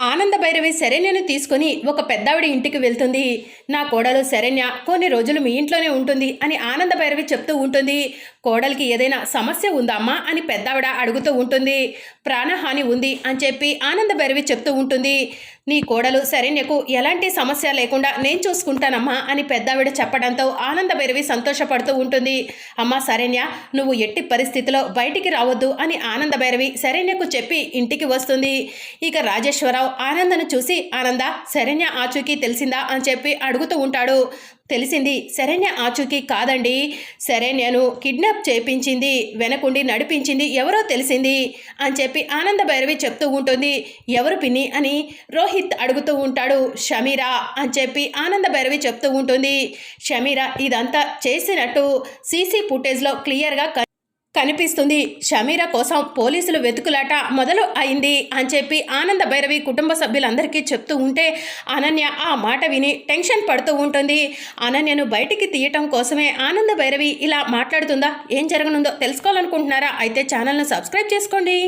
ఆనంద భైరవి శరణ్యను తీసుకుని ఒక పెద్దావిడ ఇంటికి వెళ్తుంది. నా కోడలు శరణ్య కొన్ని రోజులు మీ ఇంట్లోనే ఉంటుంది అని ఆనంద భైరవి చెప్తూ ఉంటుంది. కోడలికి ఏదైనా సమస్య ఉందా అని పెద్దావిడ అడుగుతూ ఉంటుంది. ప్రాణహాని ఉంది అని చెప్పి ఆనంద భైరవి చెప్తూ ఉంటుంది. నీ కోడలు శరణ్యకు ఎలాంటి సమస్య లేకుండా నేను చూసుకుంటానమ్మా అని పెద్దావిడ చెప్పడంతో ఆనంద భైరవి సంతోషపడుతూ ఉంటుంది. అమ్మా శరణ్య నువ్వు ఎట్టి పరిస్థితిలో బయటికి రావద్దు అని ఆనంద భైరవి శరణ్యకు చెప్పి ఇంటికి వస్తుంది. ఇక రాజేశ్వరరావు ఆనందను చూసి ఆనంద శరణ్య ఆచూకీ తెలిసిందా? అని చెప్పి అడుగుతూ ఉంటాడు. తెలిసింది. శరణ్య ఆచూకీ కాదండి. శరణ్యను కిడ్నాప్ చేపించింది. వెనకుండి నడిపించింది ఎవరో తెలిసింది అని చెప్పి ఆనంద భైరవి చెప్తూ ఉంటుంది. ఎవరు పిన్ని అని రోహిత్ అడుగుతూ ఉంటాడు. షమీరా అని చెప్పి ఆనంద భైరవి చెప్తూ ఉంటుంది. షమీరా ఇదంతా చేసినట్టు సీసీ ఫుటేజ్లో క్లియర్గా క- కనిపిస్తుంది. షమీర కోసం పోలీసులు వెతుకులాట మొదలు అయింది అని చెప్పి ఆనంద భైరవి కుటుంబ సభ్యులందరికీ చెప్తూ ఉంటే అనన్య ఆ మాట విని టెన్షన్ పడుతూ ఉంటుంది. అనన్యను బయటికి తీయటం కోసమే ఆనంద భైరవి ఇలా మాట్లాడుతుందా? ఏం జరగనుందో తెలుసుకోవాలనుకుంటున్నారా? అయితే ఛానల్ను సబ్స్క్రైబ్ చేసుకోండి.